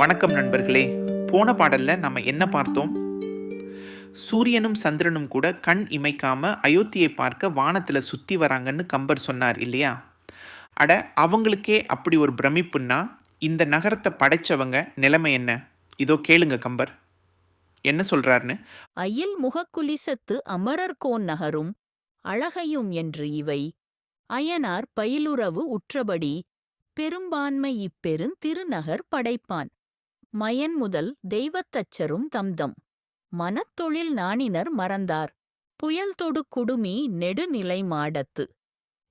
வணக்கம் நண்பர்களே. போன பாடலில் நம்ம என்ன பார்த்தோம்? சூரியனும் சந்திரனும் கூட கண் இமைக்காமல் அயோத்தியை பார்க்க வானத்தில் சுற்றி வராங்கன்னு கம்பர் சொன்னார் இல்லையா? அட அவங்களுக்கே அப்படி ஒரு பிரமிப்புன்னா இந்த நகரத்தை படைச்சவங்க நிலைமை என்ன? இதோ கேளுங்க கம்பர். என்ன சொல்றாருன்னு? அயில் முகக்குலிசத்து அமரர்கோன் நகரும் அழகையும் என்று இவை. அயனார் பயிலுறவு உற்றபடி பெரும்பான்மை இப்பெருந் திருநகர் படைப்பான். மயன் முதல் தெய்வத்தச்சரும் தம்தம். மனத்தொழில் நாணினர் மறந்தார். புயல் தொடு குடுமி நெடுநிலை மாடத்து.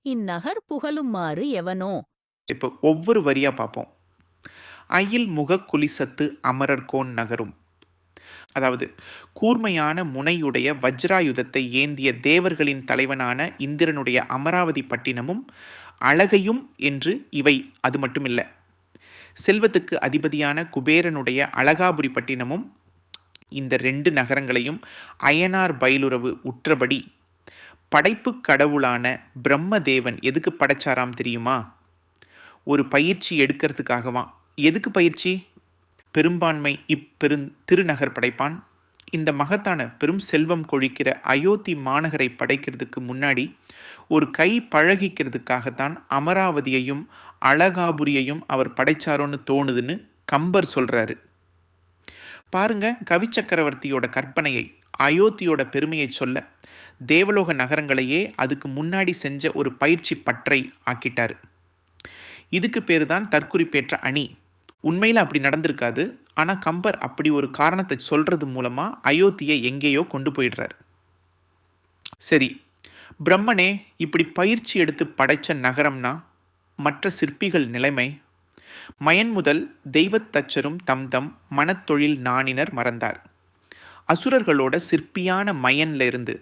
இந்நகர் புகழுமாறு எவனோ? இப்போ ஒவ்வொரு வரியா பார்ப்போம் அயில் முகக்குலிசத்து அமரர்கோன் நகரும். அதாவது கூர்மையான முனையுடைய வஜ்ராயுதத்தை ஏந்திய தேவர்களின் தலைவனான இந்திரனுடைய அமராவதி பட்டினமும் அழகையும் என்று இவை அது மட்டுமில்லை. செல்வத்துக்கு அதிபதியான குபேரனுடைய அழகாபுரி பட்டினமும் இந்த ரெண்டு நகரங்களையும் அயனார் பயிலுறவு உற்றபடி படைப்பு கடவுளான பிரம்மதேவன் எதுக்கு படைச்சாராம் தெரியுமா? ஒரு பயிற்சி எடுக்கிறதுக்காகவாம் எதுக்கு பயிற்சி? பெரும்பான்மை இப்பெருந் திருநகர் படைப்பான். இந்த மகத்தான பெரும் செல்வம் கொழிக்கிற அயோத்தி மாநகரை படைக்கிறதுக்கு முன்னாடி ஒரு கை பழகிக்கிறதுக்காகத்தான் அமராவதியையும் அழகாபுரியையும் அவர் படைச்சாரோன்னு தோணுதுன்னு கம்பர் சொல்கிறாரு பாருங்க கவிச்சக்கரவர்த்தியோட கற்பனையை அயோத்தியோட பெருமையை சொல்ல தேவலோக நகரங்களையே அதுக்கு முன்னாடி செஞ்ச ஒரு பயிற்சி பற்றை ஆக்கிட்டார். இதுக்கு பேர் தான் தற்குறிப்பேற்ற அணி. உண்மையில் அப்படி நடந்திருக்காது. ஆனால் கம்பர் அப்படி ஒரு காரணத்தை சொல்கிறது மூலமாக அயோத்தியை எங்கேயோ கொண்டு போயிடுறார். சரி பிரம்மனே இப்படி பயிற்சி எடுத்து படைச்ச நகரம்னா மற்ற சிற்பிகள் நிலைமை? மயன் முதல் தெய்வத்தச்சரும் தம்தம் மனத்தொழில் நாணினர் மறந்தார். அசுரர்களோட சிற்பியான மயன்ல இருந்து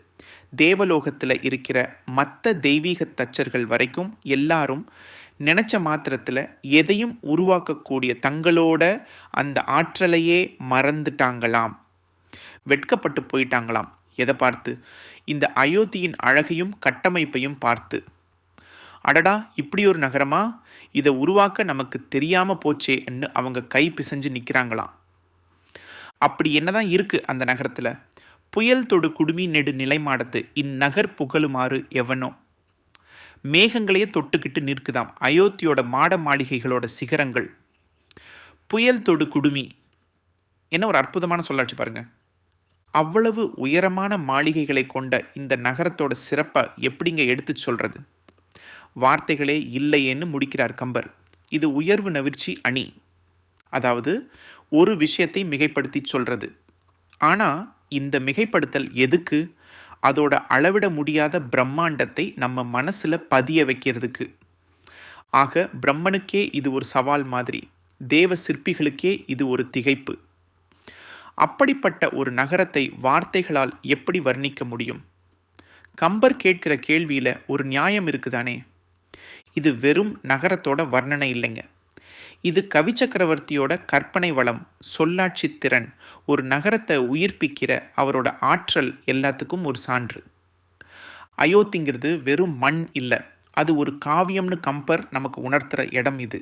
தேவலோகத்தில் இருக்கிற மற்ற தெய்வீக தச்சர்கள் வரைக்கும் எல்லாரும் நினச்ச மாத்திரத்தில் எதையும் உருவாக்கக்கூடிய தங்களோட அந்த ஆற்றலையே மறந்துட்டாங்களாம். வெட்கப்பட்டு போயிட்டாங்களாம். எதை பார்த்து? இந்த அயோத்தியின் அழகையும் கட்டமைப்பையும் பார்த்து. அடடா இப்படி ஒரு நகரமா? இதை உருவாக்க நமக்கு தெரியாமல் போச்சேன்னு அவங்க கை பிசைஞ்சு நிற்கிறாங்களாம் அப்படி என்னதான் இருக்குது அந்த நகரத்தில்? புயல் தொடு குடுமி நெடு நிலைமாடத்து இந்நகர் புகழுமாறு எவனோ. மேகங்களையே தொட்டுக்கிட்டு நிற்குதாம். அயோத்தியோட மாட மாளிகைகளோட சிகரங்கள். புயல் தொடு குடுமி. என்ன ஒரு அற்புதமான சொல்லாச்சு பாருங்கள் அவ்வளவு உயரமான மாளிகைகளை கொண்ட இந்த நகரத்தோட சிறப்பை எப்படிங்க எடுத்து சொல்கிறது வார்த்தைகளே இல்லையேன்னு முடிக்கிறார் கம்பர். இது உயர்வு நவிர்ச்சி அணி. அதாவது ஒரு விஷயத்தை மிகைப்படுத்தி சொல்கிறது ஆனால் இந்த மிகைப்படுத்தல் எதுக்கு? அதோட அளவிட முடியாத பிரம்மாண்டத்தை நம்ம மனசில் பதிய வைக்கிறதுக்கு. ஆக பிரம்மனுக்கே இது ஒரு சவால் மாதிரி தேவ சிற்பிகளுக்கே இது ஒரு திகைப்பு. அப்படிப்பட்ட ஒரு நகரத்தை வார்த்தைகளால் எப்படி வர்ணிக்க முடியும்? கம்பர் கேட்கிற கேள்வியில் ஒரு நியாயம் இருக்குதானே? இது வெறும் நகரத்தோட வர்ணனை இல்லைங்க. இது கவி சக்கரவர்த்தியோட கற்பனை வளம் சொல்லாட்சி திறன் ஒரு நகரத்தை உயிர்ப்பிக்கிற அவரோட ஆற்றல் எல்லாத்துக்கும் ஒரு சான்று. அயோத்திங்கிறது வெறும் மண் இல்லை அது ஒரு காவியம்னு கம்பர் நமக்கு உணர்த்துற இடம் இது.